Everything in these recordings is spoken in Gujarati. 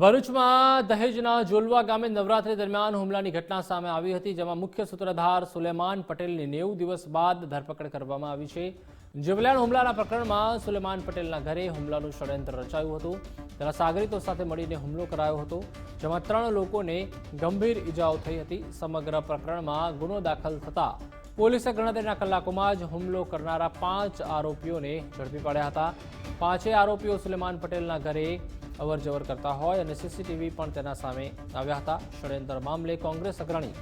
ભરૂચમાં દહેજના જોલવા ગામે નવરાત્રી દરમિયાન હુમલાની ઘટના સામે આવી હતી, જેમાં મુખ્ય સૂત્રધાર સુલેમાન પટેલની નેવું દિવસ બાદ ધરપકડ કરવામાં આવી છે. જીવલેણ હુમલાના પ્રકરણમાં સુલેમાન પટેલના ઘરે હુમલાનું ષડયંત્ર રચાયું હતું. તેના સાગરીતો સાથે મળીને હુમલો કરાયો હતો, જેમાં ત્રણ લોકોને ગંભીર ઈજાઓ થઈ હતી. સમગ્ર પ્રકરણમાં ગુનો દાખલ થતા પોલીસે ગણતરીના કલાકોમાં જ હુમલો કરનારા પાંચ આરોપીઓને ઝડપી પાડ્યા હતા. પાંચે આરોપીઓ સુલેમાન પટેલના ઘરે અવર જવર કરતા હોય અને સીસીટીવી પણ તેના સામે આવ્યા હતા. ષડયંત્ર મામલે કોંગ્રેસ અગ્રણી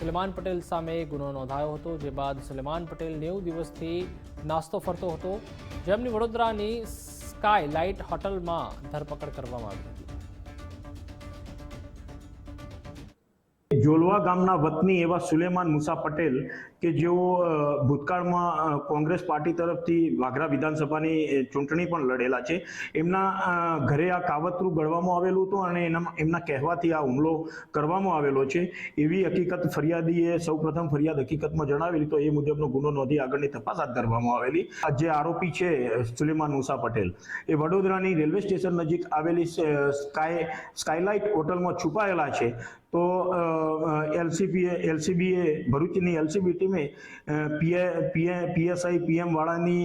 સુલેમાન પટેલ સામે ગુનો નોંધાયો હતો, જે બાદ સુલેમાન પટેલ નેવું દિવસથી નાસ્તો ફરતો હતો. જેમની વડોદરાની સ્કાય લાઇટ હોટલમાં ધરપકડ કરવામાં આવી હતી. જોલવા ગામના વતની એવા સુલેમાન મુસા પટેલ કે જેઓ ભૂતકાળમાં કોંગ્રેસ પાર્ટી તરફથી વાઘરા વિધાનસભાની ચૂંટણી પણ લડેલા છે. એમના ઘરે આ કાવતરું ગળવામાં આવેલું હતું અને એના, એમના કહેવાથી આ હુમલો કરવામાં આવેલો છે. એવી હકીકત ફરિયાદીએ સૌપ્રથમ ફરિયાદ હકીકતમાં જણાવેલી તો એ મુજબનો ગુનો નોંધી આગળની તપાસ હાથ ધરવામાં આવેલી. જે આરોપી છે સુલેમાન મુસા પટેલ, એ વડોદરાની રેલવે સ્ટેશન નજીક આવેલી સ્કાય, સ્કાયલાઇટ હોટલમાં છુપાયેલા છે. તો એલસીબીએ એલસીબીએ, ભરૂચની એલસીબી ટીમે પીએસઆઈ પીએમ વાળાની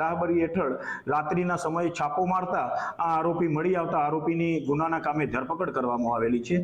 રાહબરી હેઠળ રાત્રિના સમયે છાપો મારતા આ આરોપી મળી આવતા આરોપીની ગુનાના કામે ધરપકડ કરવામાં આવેલી છે.